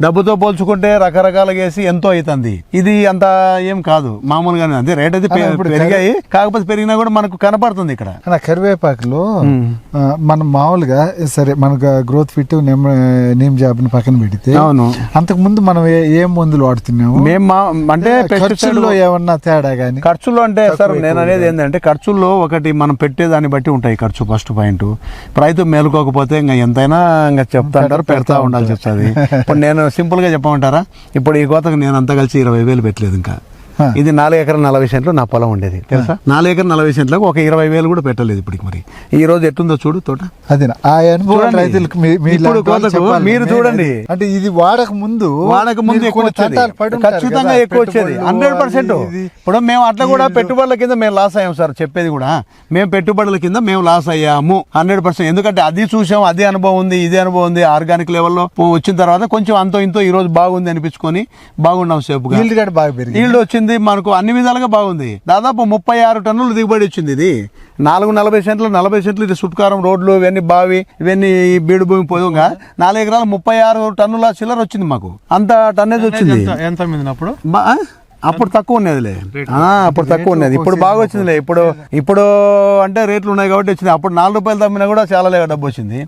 డబ్బుతో పోల్చుకుంటే రకరకాలుగా వేసి ఎంతో అవుతుంది. ఇది అంత ఏం కాదు. మామూలుగానే అదే రేట్ అయితే పెరిగాయి. కాకపోతే పెరిగినా కూడా మనకు కనపడుతుంది ఇక్కడ. కరివేపాకులో మనం మామూలుగా సరే మనకు గ్రోత్ ఫిట్ నిమ్ నీమ్ జాబ్ని పక్కన పెడితే అవును. అంతకు ముందు మనం ఏ- మందులు వాడుతున్నాము మేము అంటే ఖర్చుల్లో ఏమన్నా తేడా గానీ ఖర్చుల్లో అంటే సార్ నేను అనేది ఏంటంటే ఖర్చుల్లో ఒకటి మనం పెట్టేదాన్ని బట్టి ఉంటాయి ఖర్చు ఫస్ట్ పాయింట్. రైతు మేలుకోకపోతే ఇంకా ఎంతైనా ఇంకా చెప్తా అంటారు పెడతా ఉండాల్సి వస్తుంది. ఇప్పుడు నేను సింపుల్గా చెప్పమంటారా? ఇప్పుడు ఈ కోతకు నేను అంతా కలిసి ఇరవై వేలు పెట్టలేదు ఇంకా. ఇది నాలుగు ఎకరం నలభై సెంట్లు నా పొలం ఉండేది. తెలుసా? నాలుగు ఎకరం నలభై సెంట్లకు ఒక ఇరవై వేలు కూడా పెట్టలేదు ఇప్పటికి మరి. ఈ రోజు ఎట్టుందో చూడు తోట. అది ఆ అనుభవం. రైతులకు. మీరు చూడండి. అంటే ఇది వాడక ముందు వాడక ముందు ఎక్కువ వచ్చేది. ఖచ్చితంగా ఎక్కువ వచ్చేది. Hundred percent. ఇప్పుడు మేము అట్లా కూడా పెట్టుబడుల కింద మేము లాస్ అయ్యాం సార్ చెప్పేది కూడా. మేము పెట్టుబడుల కింద మేము లాస్ అయ్యాము. Hundred percent. ఎందుకంటే అది చూసాం అది అనుభవం ఉంది ఇది అనుభవం ఉంది ఆర్గానిక్ లెవెల్లో వచ్చిన తర్వాత కొంచెం అంతో ఇంతో ఈ రోజు బాగుంది అనిపించుకొని బాగున్నాం సేపుగా. కూడా బాగా పెరిగింది. వచ్చింది మనకు అన్ని విధాలుగా బాగుంది. దాదాపు ముప్పై ఆరు టన్నులు దిగుబడి వచ్చింది ఇది. నాలుగు నలభై సెంట్లు నలభై సెంట్లు ఇది సుట్కారం రోడ్లు ఇవన్నీ బావి ఇవన్నీ బీడు భూమి పోగా నాలుగు ఎకరాలు ముప్పై ఆరు టన్నుల చిల్లర వచ్చింది మాకు. అంత టన్నేజ్ వచ్చింది. ఎంత ఆ? అప్పుడు తక్కువ ఉన్నదిలే. ఆ, అప్పుడు తక్కువ ఉన్నది. ఇప్పుడు బాగా వచ్చిందిలే. ఇప్పుడు ఇప్పుడు అంటే రేట్లు ఉన్నాయి కాబట్టి వచ్చింది అప్పుడు నాలుగు రూపాయలు తమ్మినా కూడా చాలా డబ్బు వచ్చింది.